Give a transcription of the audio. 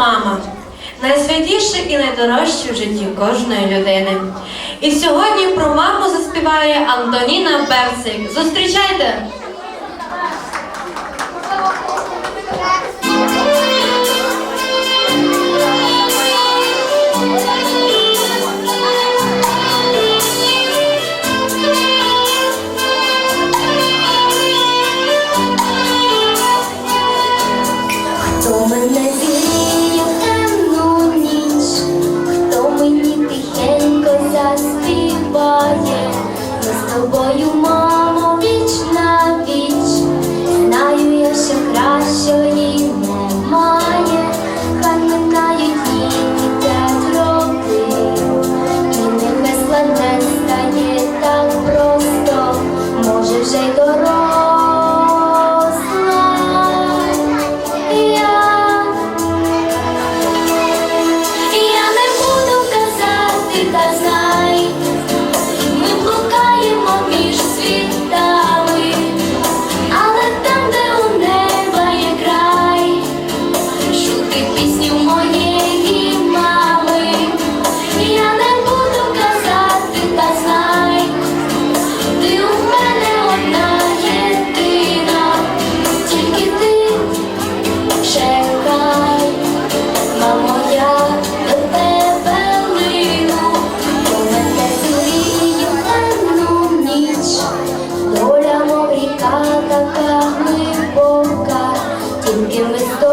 Мама найсвятіше і найдорожче в житті кожної людини. І сьогодні про маму заспіває Антоніна Берцик. Зустрічайте! З тобою, мамо, віч на віч, знаю я, що кращої немає, хай минають дні летять роки, і нехай складне стає так просто, може вже й доросла. Я, я не буду казати, та тільки ми тобою.